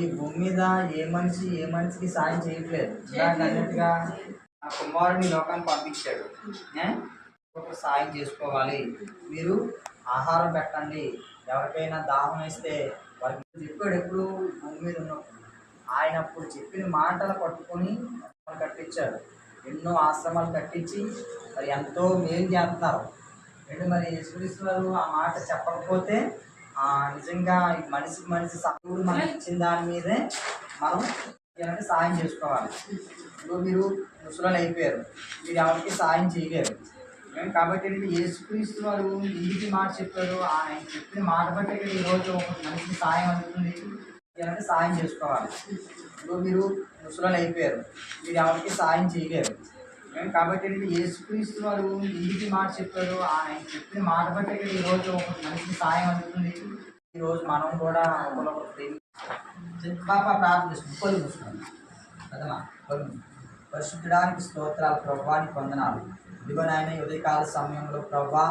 ఈ భూమి మీద ఏ మనిషి ఏ మనిషికి సాయం చేయట్లేదు. ఇందాక అన్నట్టుగా ఆ కుమారుని ఈ లోకానికి పంపించాడు? ఒకరు సాయం చేసుకోవాలి. మీరు ఆహారం పెట్టండి. ఎవరికైనా దాహం వేస్తే వారికి చెప్పాడు ఎప్పుడు భూమి మీద ఉన్నప్పుడు. ఆయన అప్పుడు చెప్పిన మాటలు పట్టుకొని కట్టించాడు. ఎన్నో ఆశ్రమాలు కట్టించి మరి ఎంతో మేలు చేస్తున్నారు. ఏంటి మరి యేసుక్రీస్తు వారు ఆ మాట చెప్పకపోతే నిజంగా ఈ మనిషికి మనిషి సహుడు మనకి ఇచ్చిన దాని మీదే మనం ఏమంటే సాయం చేసుకోవాలి. ఇప్పుడు మీరు ముసలాలు అయిపోయారు. మీరు ఎవరికి సాయం చేయలేరు. కాబట్టి ఏంటంటే యేసుక్రీస్తు వారు ఇంటికి మాట చెప్పారు? ఆయన చెప్పిన మాట బట్టి ఇక్కడ ఈరోజు మనిషికి సాయం అందుతుంది. ఏమంటే సాయం చేసుకోవాలి. ఇప్పుడు మీరు ముసలాలు అయిపోయారు. మీరు ఎవరికి సాయం చేయలేరు. కాబట్టి ఏంటంటే యేసుక్రీస్తు వారు ఇంటికి మాట చెప్పారు? ఆయన చెప్పిన మాట బట్టి ఈరోజు ఒక మనిషికి సాయం అందుతుంది. ఈరోజు మనం కూడా ఒకరొకరు పాప ప్రార్థిస్తుంది కొలు కదమ్మా పరిశుద్ధడానికి స్తోత్రాలు ప్రభాని పొందనాలు ఇదిగో నాయన ఉదయకాల సమయంలో ప్రభా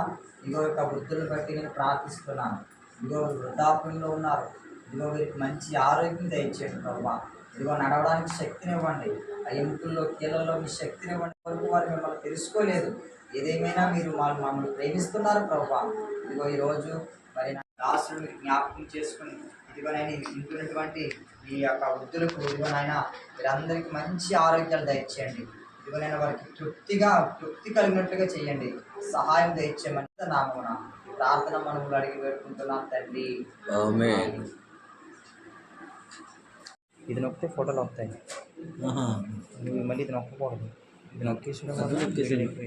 ఇగో యొక్క వృద్ధులను బట్టి నేను ప్రార్థిస్తున్నాను. ఇదిగో వృద్ధాప్యంలో ఉన్నారు. ఇదిగో వీరికి మంచి ఆరోగ్యం దయచేయండి ప్రభా ఇదిగో నడవడానికి శక్తినివ్వండి. ఆ ఎముకల్లో కీళ్ళల్లో మీ శక్తినివ్వండి వరకు వారు మిమ్మల్ని తెలుసుకోలేదు. ఏదేమైనా మీరు వాళ్ళు మమ్మల్ని ప్రేమిస్తున్నారు ప్రభా. ఇదిగో ఈరోజు మరి నా దాసులు మీరు జ్ఞాపకం చేసుకుని ఇదిగో నేను వింటున్నటువంటి ఈ యొక్క వృద్ధులకు ఇదిగో నాయన వీరందరికీ మంచి ఆరోగ్యాలు దయచేయండి. ఇదిగో నేను వారికి తృప్తిగా తృప్తి కలిగినట్లుగా చేయండి. సహాయం దయచేయమని నామమున ప్రార్థన మనములు అడిగి పెట్టుకుంటున్నాను తండ్రి. ఇది నొక్కితే ఫోటోలు వస్తాయి. నువ్వు మళ్ళీ ఇది నొక్కకూడదు ఇది నొక్కేసి అది నొక్కేసేయండి.